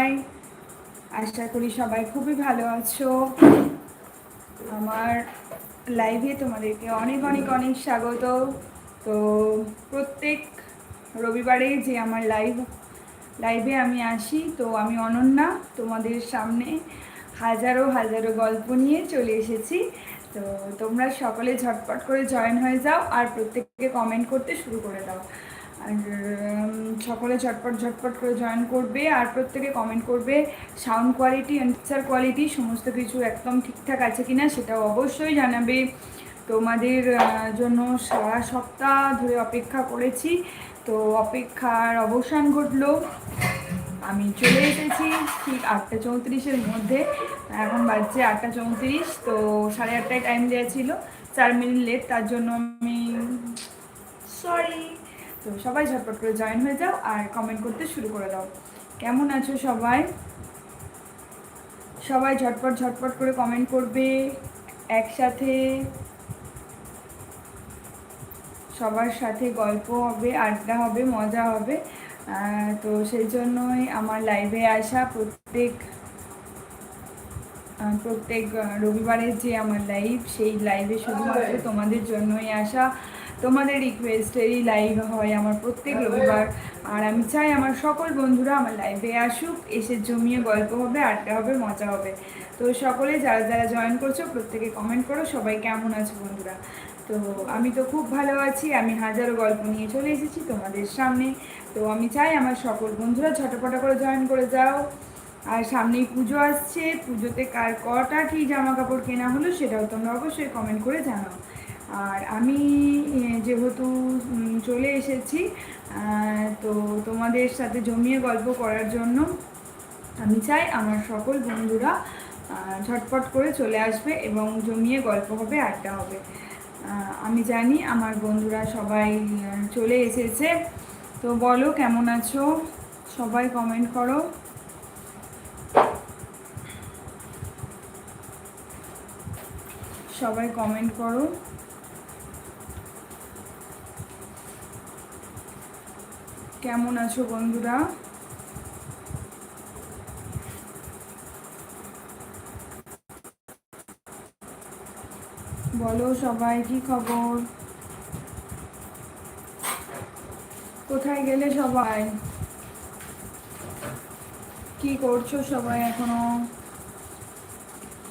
সবাই। আশা করি সবাই খুবই ভালো আছো। আমার লাইভে তোমাদেরকে অনেক অনেক অনেক স্বাগত। তো প্রত্যেক রবিবারে যে আমার লাইভ লাইভে আমি আসি, তো আমি অনন্যা, তোমাদের সামনে হাজারো হাজারো গল্প নিয়ে চলে এসেছি। তো তোমরা সকলে ঝটপট করে জয়েন হয়ে যাও আর প্রত্যেককে কমেন্ট করতে শুরু করে দাও। আর সকলে ঝটপট ঝটপট করে জয়েন করবে আর প্রত্যেকে কমেন্ট করবে সাউন্ড কোয়ালিটি অ্যান্সার কোয়ালিটি সমস্ত কিছু একদম ঠিকঠাক আছে কি না সেটাও অবশ্যই জানাবে। তোমাদের জন্য সারা সপ্তাহ ধরে অপেক্ষা করেছি। তো অপেক্ষার অবসান ঘটলো। আমি চলে এসেছি ঠিক আটটা চৌত্রিশের মধ্যে। এখন বাজছে আটটা চৌত্রিশ, তো সাড়ে আটটায় টাইম দেওয়া ছিল। চার মিনিট লেট তার জন্য আমি সরি তো সবাই ঝটপট করে জয়েন হয়ে যাও আর কমেন্ট করতে শুরু করে দাও। কেমন আছো সবাই? সবাই ঝটপট ঝটপট করে কমেন্ট করবে একসাথে। সবার সাথে গল্প হবে আড্ডা হবে মজা হবে। তো সেই জন্যই আমার লাইভে আসা প্রত্যেক প্রত্যেক রবিবারের যে আমার লাইভ সেই লাইভে শুধুমাত্র তোমাদের জন্যই আসা। তোমাদের রিকোয়েস্টেরই লাইভ হয় আমার প্রত্যেক রবিবার। আর আমি চাই আমার সকল বন্ধুরা আমার লাইভে আসুক, এসে জমিয়ে গল্প হবে, আড্ডা হবে, মজা হবে। তো সকলে যারা যারা জয়েন করছ, প্রত্যেকে কমেন্ট করো, সবাই কেমন আছো বন্ধুরা? তো আমি তো খুব ভালো আছি, আমি হাজারো গল্প নিয়ে চলে এসেছি তোমাদের সামনে। তো আমি চাই আমার সকল বন্ধুরা ছটাপটা করে জয়েন করে যাও। আর সামনেই পুজো আসছে, পুজোতে কার কটা কী জামা কাপড় কেনা হলো সেটাও তোমরা অবশ্যই কমেন্ট করে জানাও। আর আমি যেহেতু চলে এসেছি তো তোমাদের সাথে জমিয়ে গল্প করার জন্য আমি চাই আমার সকল বন্ধুরা ঝটপট করে চলে আসবে এবং জমিয়ে গল্প হবে, আড্ডা হবে। আমি জানি আমার বন্ধুরা সবাই চলে এসেছে। তো বলো, কেমন আছো? সবাই কমেন্ট করো। সবাই কমেন্ট করো। কেমন আছো বন্ধুরা? বলো সবাই, কি খবর? কোথায় গেলে সবাই? কি করছ সবাই এখনও?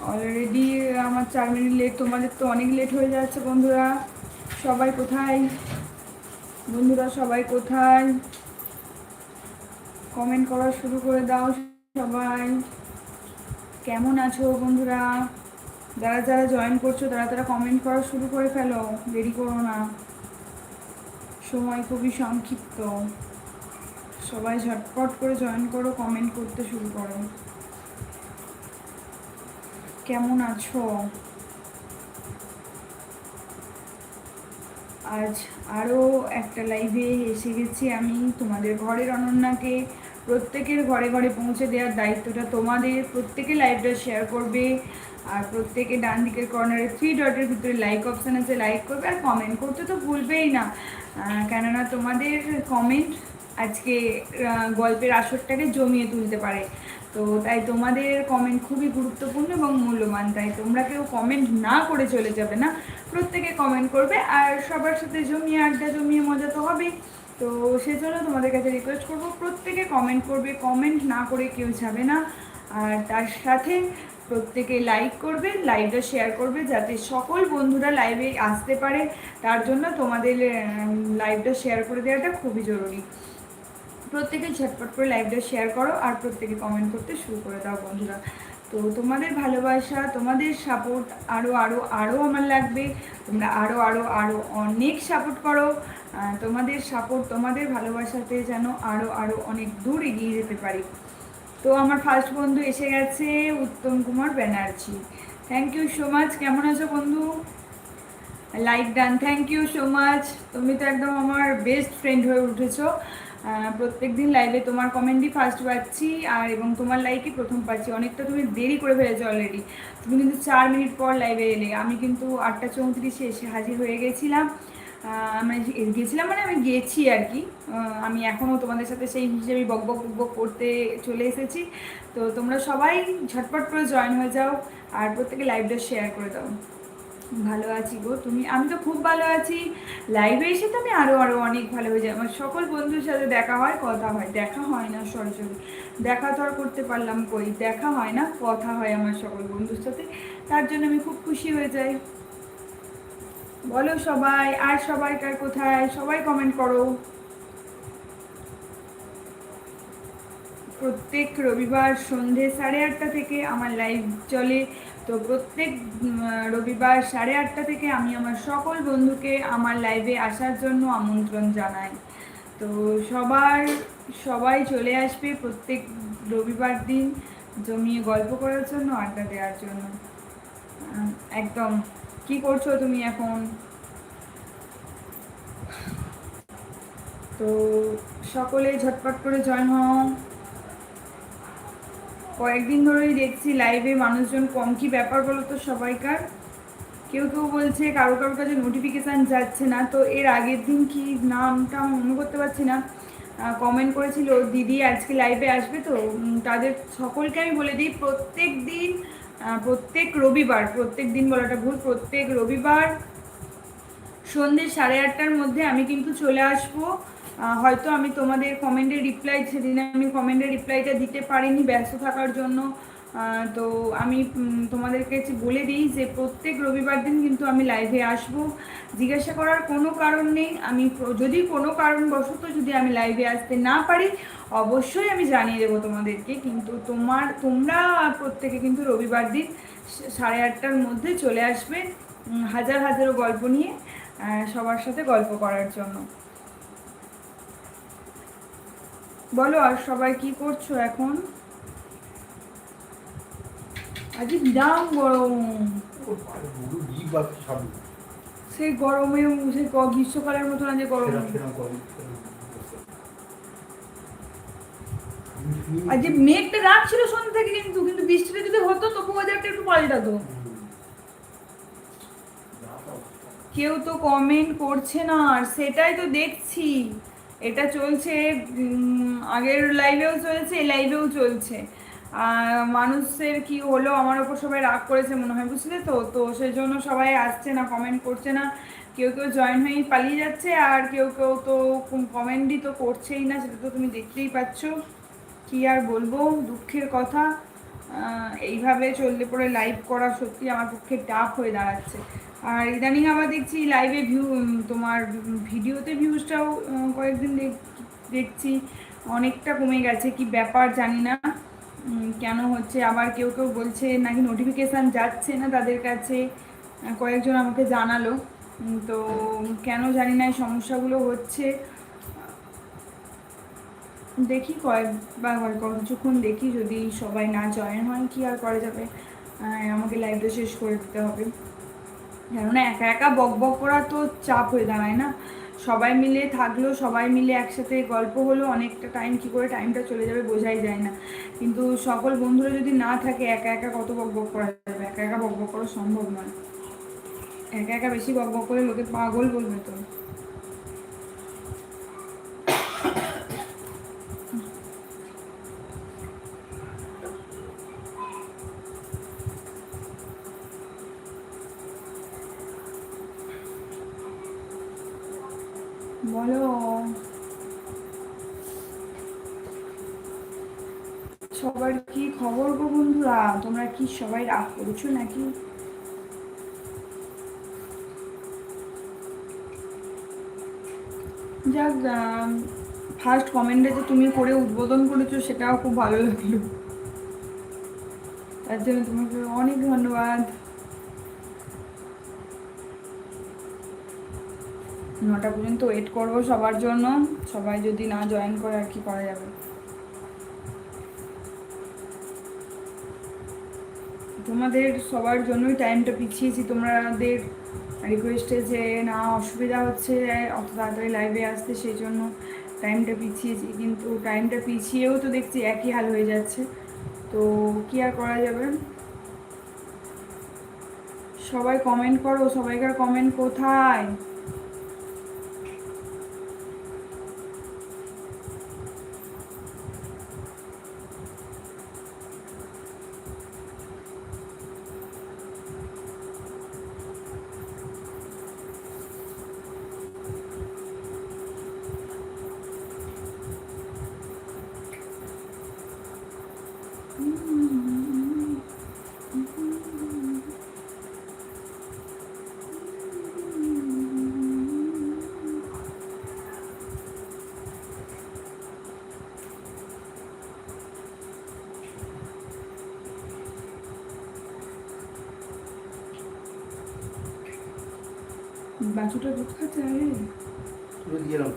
অলরেডি আমার চার মিনিট লেট তোমাদের তো অনেক লেট হয়ে যাচ্ছে বন্ধুরা। সবাই কোথায়? বন্ধুরা সবাই কোথায়? কমেন্ট করা শুরু করে দাও সবাই। কেমন আছো বন্ধুরা? যারা যারা জয়েন করছ, তারা তারা কমেন্ট করা শুরু করে ফেলো। দেরি করো না। সময় খুবই সংক্ষিপ্ত। সবাই ঝটপট করে জয়েন করো কমেন্ট করতে শুরু করো। কেমন আছো? আজ আরও একটা লাইভে এসে গেছি আমি তোমাদের ঘরের অনন্যাকে। প্রত্যেকের ঘরে ঘরে পৌঁছে দেওয়ার দায়িত্বটা তোমাদের। প্রত্যেকে লাইভটা শেয়ার করবে। আর প্রত্যেকে ডান দিকের কর্নারে থ্রি ডটের ভিতরে লাইক অপশান আছে লাইক করবে আর কমেন্ট করতে তো ভুলবেই না। কেননা তোমাদের কমেন্ট আজকে গল্পের আসরটাকে জমিয়ে তুলতে পারে। তো তাই তোমাদের কমেন্ট খুবই গুরুত্বপূর্ণ এবং মূল্যবান। তাই তোমরা কেউ কমেন্ট না করে চলে যাবে না। প্রত্যেকে কমেন্ট করবে আর সবার সাথে জমিয়ে আড্ডা জমিয়ে মজা তো হবেই। তো সেজন্য তোমাদের কাছে রিকোয়েস্ট করব, প্রত্যেকে কমেন্ট করবে কমেন্ট না করে কেউ যাবে না। আর তার সাথে প্রত্যেকে লাইক করবে লাইভটা শেয়ার করবে যাতে সকল বন্ধুরা লাইভে আসতে পারে। তার জন্য তোমাদের লাইভটা শেয়ার করে দেওয়াটা খুবই জরুরি। প্রত্যেকে ঝটপট করে লাইভটা শেয়ার করো আর প্রত্যেকে কমেন্ট করতে শুরু করে দাও বন্ধুরা। তো তোমাদের ভালোবাসা, তোমাদের সাপোর্ট আরও আরও আরও আমার লাগবে। তোমরা আরও আরও আরও অনেক সাপোর্ট করো। তোমাদের সাপোর্ট তোমাদের ভালোবাসাতে যেন আরও আরও অনেক দূর এগিয়ে যেতে পারি। তো আমার ফার্স্ট বন্ধু এসে গেছে, Uttam Kumar Banerjee. Thank you so much কেমন আছো বন্ধু? Like done thank you so much তুমি তো একদম আমার বেস্ট ফ্রেন্ড হয়ে উঠেছো। প্রত্যেক দিন লাইভে তোমার কমেন্টই ফার্স্ট পাচ্ছি আর এবং তোমার লাইকই প্রথম পাচ্ছি। অনেকটা তুমি দেরি করে ফেলেছো অলরেডি তুমি কিন্তু চার মিনিট পর লাইভে এলে। আমি কিন্তু আটটা চৌত্রিশে এসে হাজির হয়ে গেছিলাম। আমি গেছিলাম মানে আমি গেছি আর কি। আমি এখনও তোমাদের সাথে সেই হিসেবে বক বক বক বক করতে চলে এসেছি। তো তোমরা সবাই ঝটপট করে জয়েন হয়ে যাও আর প্রত্যেকে লাইভটা শেয়ার করে দাও। ভালো আছি গো। তুমি, আমি তো খুব ভালো আছি। লাইভে এসে তো আমি আরও আরও অনেক ভালো হয়ে যাই। আমার সকল বন্ধুর সাথে দেখা হয়, কথা হয়। দেখা হয় না সরাসরি। দেখা তো আর করতে পারলাম কই? দেখা হয় না, কথা হয় আমার সকল বন্ধুর সাথে। তার জন্য আমি খুব খুশি হয়ে যাই। বলো সবাই, আর সবাইকার কোথায়? সবাই কমেন্ট করো। প্রত্যেক রবিবার সন্ধে সাড়ে আটটা থেকে আমার লাইভ চলে। তো প্রত্যেক রবিবার সাড়ে আটটা থেকে আমি আমার সকল বন্ধুকে আমার লাইভে আসার জন্য আমন্ত্রণ জানাই। তো সবার, সবাই চলে আসবে প্রত্যেক রবিবার দিন জমিয়ে গল্প করার জন্য, আড্ডা দেওয়ার জন্য। একদম। কি করছ তুমি এখন? তো সকলে ঝটপট করে জয়েন হও। কয়েকদিন ধরেই দেখছি লাইভে মানুষজন কম। কি ব্যাপার বলো তো সবাইকার? কেউ কেউ বলছে কারও কারোর কাছে নোটিফিকেশান যাচ্ছে না। তো এর আগের দিন কি নামটা মনে করতে পারছি না। কমেন্ট করেছিল, দিদি, আজকে লাইভে আসবে তো? তাদের সকলকে আমি বলে দিই, প্রত্যেক দিন প্রত্যেক রবিবার, প্রত্যেক দিন বলাটা ভুল, প্রত্যেক রবিবার সন্ধ্যে সাড়ে আটটার মধ্যে আমি কিন্তু চলে আসব। হয়তো আমি তোমাদের কমেন্টের রিপ্লাই সেদিন আমি কমেন্টের রিপ্লাইটা দিতে পারিনি ব্যস্ত থাকার জন্য। তো আমি উম, তোমাদের কাছে বলে দিই যে প্রত্যেক রবিবার দিন কিন্তু আমি লাইভে আসব। জিজ্ঞাসা করার কোনো কারণ নেই। আমি যদি কোনো কারণবশত যদি আমি লাইভে আসতে না পারি অবশ্যই আমি জানিয়ে দেবো তোমাদেরকে। কিন্তু তোমার তোমরা প্রত্যেকে কিন্তু রবিবার দিন সাড়ে আটটার মধ্যে চলে আসবে হাজার হাজারো গল্প নিয়ে সবার সাথে গল্প করার জন্য। বলো, আর সবাই কি করছ এখন? আজ দাম গরম। সেই গরমে, সেই গ্রীষ্মকালের মতন আজ গরম। আর যে মেঘটা রাখছিল সন্ধ্যা থেকে কিন্তু কিন্তু বৃষ্টিটা যদি হতো তবু ওয়েদারটা একটু পাল্টাতো কেউ তো কমেন্ট করছে না, আর সেটাই তো দেখছি। এটা চলছে আগের লাইভেও চলছে, এই লাইভেও চলছে। মানুষের কি হলো, আমার ওপর সবাই রাগ করেছে মনে হয়, বুঝলে তো? তো সেই জন্য সবাই আসছে না কমেন্ট করছে না। কেউ কেউ জয়েন হয়েই পালিয়ে যাচ্ছে, আর কেউ কেউ তো কমেন্টই তো করছেই না, সেটা তো তুমি দেখতেই পাচ্ছ। কি আর বলব, দুঃখের কথা। এইভাবে চললে পরে লাইভ করা সত্যি আমার পক্ষে টাফ হয়ে দাঁড়াচ্ছে। আর ইদানিং আবার দেখছি লাইভে ভিউ তোমার ভিডিওতে ভিউজটাও কয়েকদিন দেখ- দেখছি, অনেকটা কমে গেছে, কি ব্যাপার জানি না কেন হচ্ছে, আবার কেউ কেউ বলছে নাকি নোটিফিকেশান যাচ্ছে না তাদের কাছে কয়েকজন আমাকে জানালো তো কেন জানি না এই সমস্যাগুলো হচ্ছে, দেখি কয়েকবার কিছুক্ষণ দেখি, যদি সবাই না জয়েন হয়, কি আর করা যাবে আমাকে লাইভটা শেষ করে দিতে হবে। কেননা একা একা বক বক করা তো চাপ হয়ে দাঁড়ায় না। সবাই মিলে থাকল, সবাই মিলে একসাথে গল্প হলো, অনেকটা টাইম কী করে টাইমটা চলে যাবে বোঝাই যায় না। কিন্তু সকল বন্ধুরা যদি না থাকে, একা একা কত বক বক করা যাবে? একা একা বক বক করা সম্ভব নয়। একা একা বেশি বক বক করে লোকে পাগল বলবে তো। গো বন্ধুরা? তোমরা কি সবাই রাগ করছ নাকি? যাক ফার্স্ট কমেন্টে যে তুমি করে উদ্বোধন করেছ, সেটাও খুব ভালো লাগল। তার জন্য তোমাকে অনেক ধন্যবাদ। নটা পর্যন্ত ওয়েট করব সবার জন্য। সবাই যদি না জয়েন করে, আর কি করা যাবে? তোমাদের সবার জন্যই টাইমটা পিছিয়েছি। তোমাদের রিকোয়েস্টে যে না, অসুবিধা হচ্ছে, অত তাড়াতাড়ি লাইভে আসতে, সেই জন্য টাইমটা পিছিয়েছি। কিন্তু টাইমটা পিছিয়েও তো দেখছি একই হাল হয়ে যাচ্ছে। তো কি আর করা যাবে? সবাই কমেন্ট করো, সবাইকার কমেন্ট কোথায়? বাছুটা দুধ খাচ্ছে আরে। তুলে দিয়ে এলাম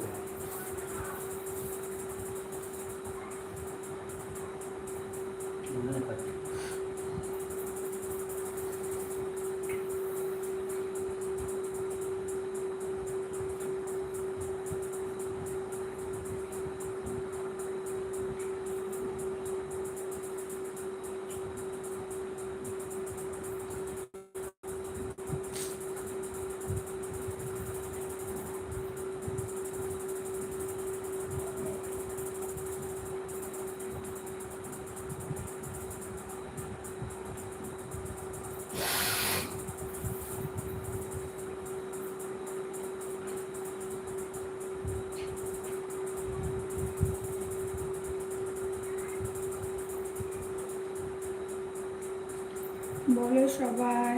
বলো সবাই।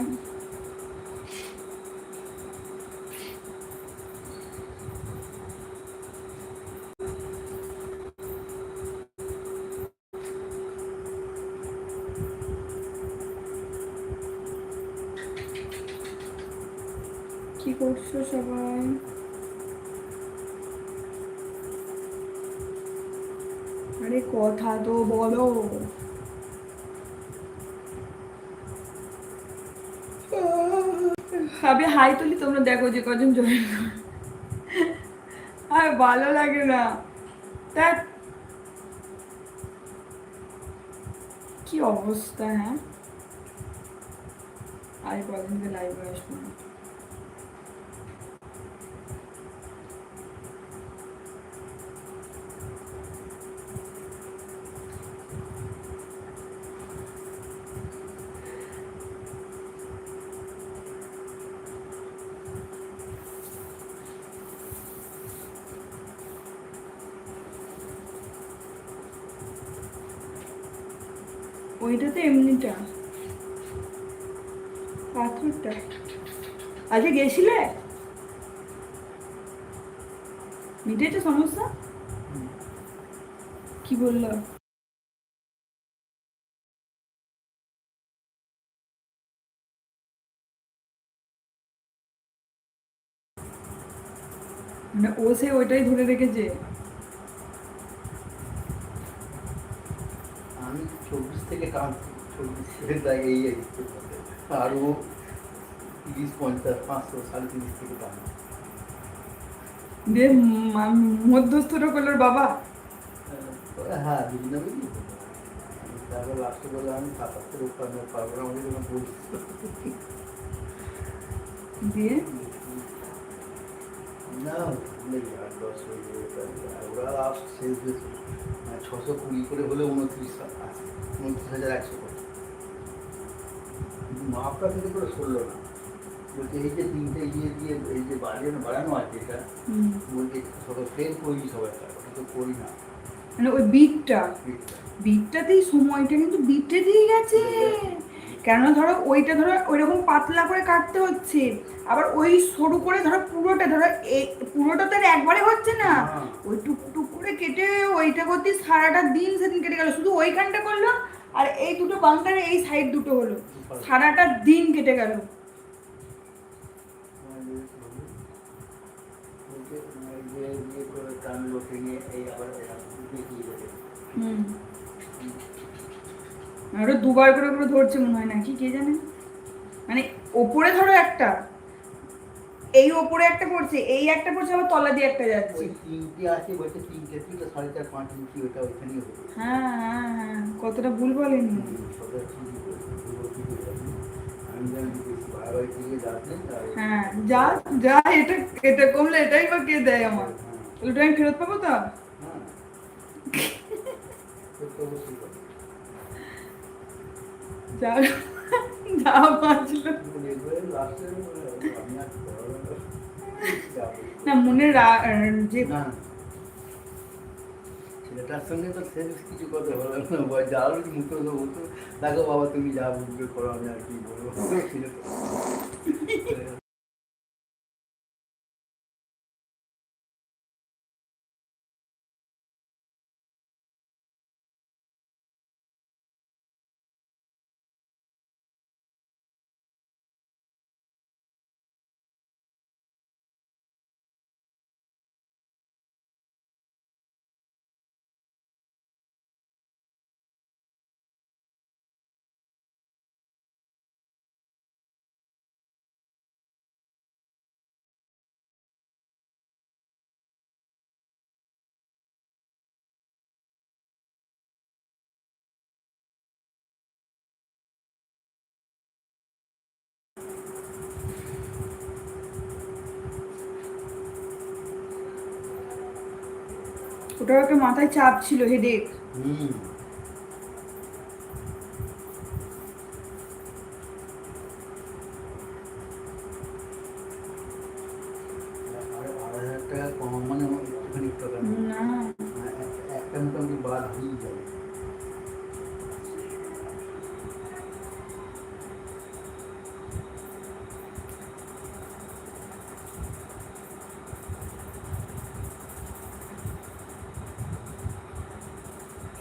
কি করছ সবাই? আরে কথা তো বলো। আমি হাই তুলি, তোমরা দেখো যে কজন জয়েন আর, ভালো লাগে না। তা কি অবস্থা হ্যাঁ? আর কদিন লাইভে আসব না। ওইটা তো এমনিটা। পাথরটা। আজকে গেছিলে? মিটেছে সমস্যা? কি বলল? মানে ও সে ওইটাই ধরে রেখেছে। আমি চব্বিশ থেকে কাম চব্বিশ থেকে জায়গায় এই এই আরও তিরিশ পঞ্চাশ পাঁচশো সাড়ে তিরিশ থেকে কাম দিয়ে মা- মধ্যস্থটা করল ওর বাবা হ্যাঁ বিভিন্ন বুঝলি তারপর লাস্টে বলে আমি সাতাত্তর উৎপাদন পারব না আমাকে যখন বলছি দিয়ে না নেই আট দশ আর ওরা লাস্ট শেষ দিয়েছে ছশো কুড়ি করে হলে উনত্রিশ আছে উনত্রিশ হাজার একশো কিন্তু মাপটা কিন্তু করে সরলো না। বলছে এই যে তিনটে ইয়ে দিয়ে এই যে বাড়ানো বাড়ানো আছে এটা? বলছে ছোটো ফ্রেম করি সবাই ওটা তো করি না মানে ওই বিটটা। বিটটাতেই সময়টা কিন্তু বিটে দিয়ে গেছে। কেননা ধরো ওইটা ধরো ওইরকম পাতলা করে কাটতে হচ্ছে। আবার ওই সরু করে ধরো পুরোটা ধরো এই পুরোটা তো আর একবারে হচ্ছে না। হ্যাঁ। ওই টুক টুক করে কেটে ওইটা করতে সারাটা দিন সেদিন কেটে গেল। শুধু ওইখানটা করল আর এই দুটো বাংকারে এই সাইড দুটো হলো। সারাটা দিন কেটে গেল। বলছে, আরও দুবার করে করে ধরছে মনে হয় নাকি কে জানে? মানে ওপরে ধরো একটা। এই ওপরে একটা পড়ছে এই একটা পড়ছে আবার তলা দিয়ে একটা যাচ্ছে। তিনটে আছে বলছে তিনটে থেকে সাড়ে চার পাঁচ ইঞ্চি ওটা ওইখানেই হবে। হ্যাঁ হ্যাঁ হ্যাঁ কতটা ভুল বলেনি। হ্যাঁ যা যা এটা এটা কমলে এটাই বা কে দেয় আমার। হ্যাঁ। ওটা আমি ফেরত পাবো তো? যা যা বাঁচলো না। মনে যে না। ছেলেটা সঙ্গে তো সে কিছু কথা হলো না। যা যার মুখে তো হতো দেখো বাবা, তুমি যা বুঝবে করো, আমি আর কি বলব। ওটা ওকে মাথায় চাপ ছিল হেডেক হুম।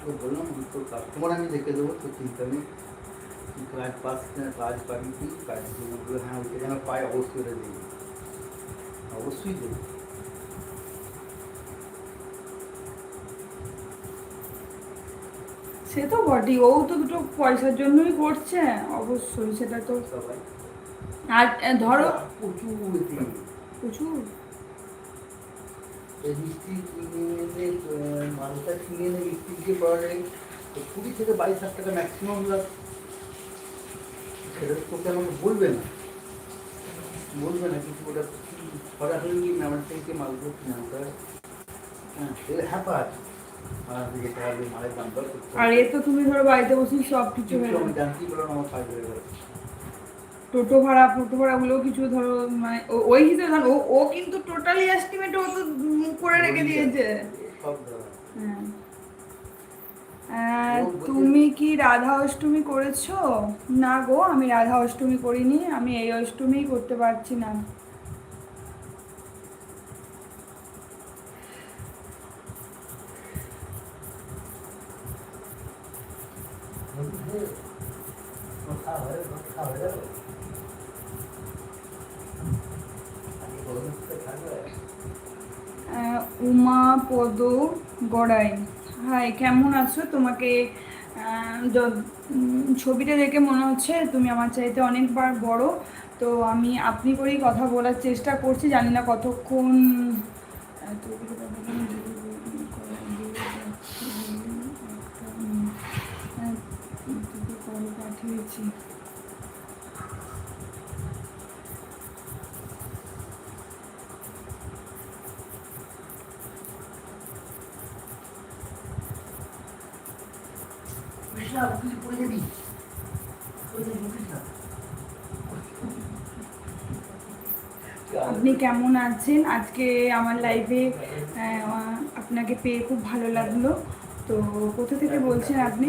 তো বললাম তো কাস্টমার আমি দেখে দেবো তো চিন্তা নেই কাজ পাস কাজ পাবি কি কাজ যদি হ্যাঁ ওইটা যেন পাই অবশ্যই ওটা দেবো অবশ্যই দেবো সে তো বটেই ও তো দুটো পয়সার জন্যই করছে অবশ্যই সেটা তো। সবাই। আর ধরো প্রচুর। প্রচুর? মালটা কিনে এনে মিস্ত্রি দিয়ে করা যায়। তো কুড়ি থেকে বাইশ হাজার টাকা ম্যাক্সিমাম লাভ। সেটা তোকে আমাকে বলবে না? বলবে না কিন্তু ওটা সরাসরি গিয়ে আমার থেকে মালগুলো কিনে আনতে হয় হ্যাঁ সে হ্যাপা আছে। আর এ তো তুমি ধরো বাড়িতে বসে সব কিছু জানতেই পারলাম আমার ফাইভ হয়ে গেছে টোটো ভাড়া টোটো ভাড়াগুলো কিছু ধরো মানে ওই হিসেবে ধরো ও ও কিন্তু টোটালি এস্টিমেট ও তো করে রেখে দিয়েছে। হ্যাঁ। তুমি কি রাধা অষ্টমী করেছ? না গো আমি রাধা অষ্টমী করিনি আমি এই অষ্টমী করতে পারছি না। আহ, উমা পদ গড়াই। হাই কেমন আছো? তোমাকে ছবিটা দেখে মনে হচ্ছে তুমি আমার চাইতে অনেকবার বড়। তো আমি আপনি করেই কথা বলার চেষ্টা করছি। জানি না কতক্ষণ পড়ে যাবি? কৃষ্ণা? আপনি কেমন আছেন? আজকে আমার লাইভে আপনাকে পেয়ে খুব ভালো লাগল। তো কোথা থেকে বলছেন আপনি?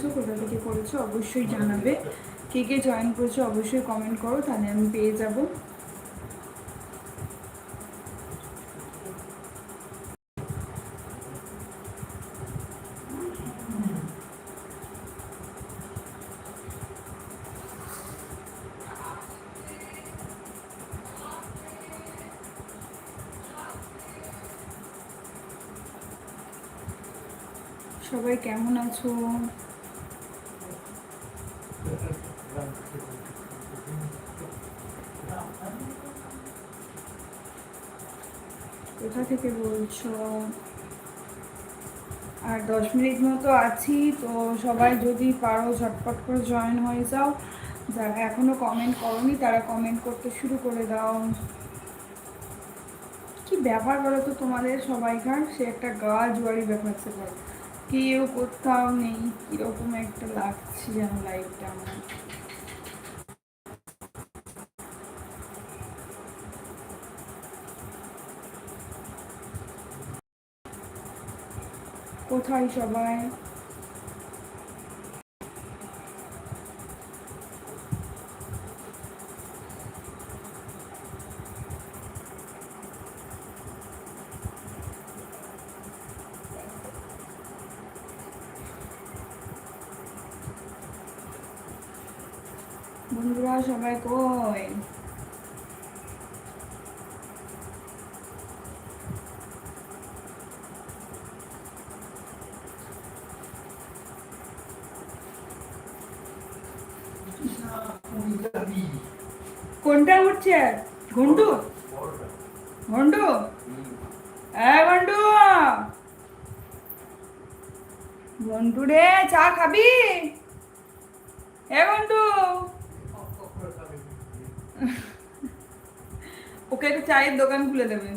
করেছ, কোথা থেকে করেছ, অবশ্যই জানাবে। কে কে জয়েন করেছ, অবশ্যই কমেন্ট করো, তাহলে আমি পেয়ে যাব। সবাই কেমন আছো? থেকে বলছো? আর দশ মিনিট মতো আছি, তো সবাই যদি পারো ঝটপট করে জয়েন হয়ে যাও। যারা এখনও কমেন্ট করনি, তারা কমেন্ট করতে শুরু করে দাও। কি ব্যাপার বলো তো তোমাদের সবাইকার? সে একটা গা জুয়ারি ব্যাপার স্যাপার কেউ কোথাও নেই, কীরকম একটা লাগছে যেন লাইফটা আমার। কোথায় সবাই বন্ধুরা সবাই কই উঠছে ঘন্টু? ঘন্টু? হ্যাঁ ঘন্টু। ঘন্টু রে, চা খাবি? এ ঘন্টু। ওকে একটা চায়ের দোকান খুলে দেবে।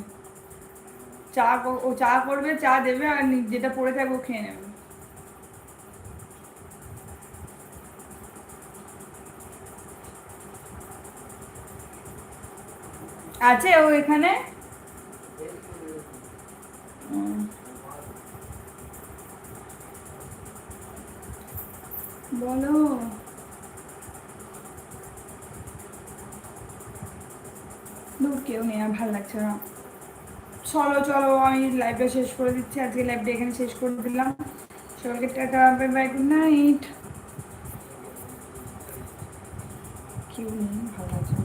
চা ও চা করবে, চা দেবে আর যেটা পড়ে থাকবে খেয়ে নেবে। আছে ও এখানে? বলো। দূর কেউ নেই, আর ভালো লাগছে না। চলো চলো, আমি লাইভটা শেষ করে দিচ্ছি। আজকে লাইভটা এখানে শেষ করে দিলাম। সবাইকে tata bye bye good night কেউ নেই, ভালো লাগছে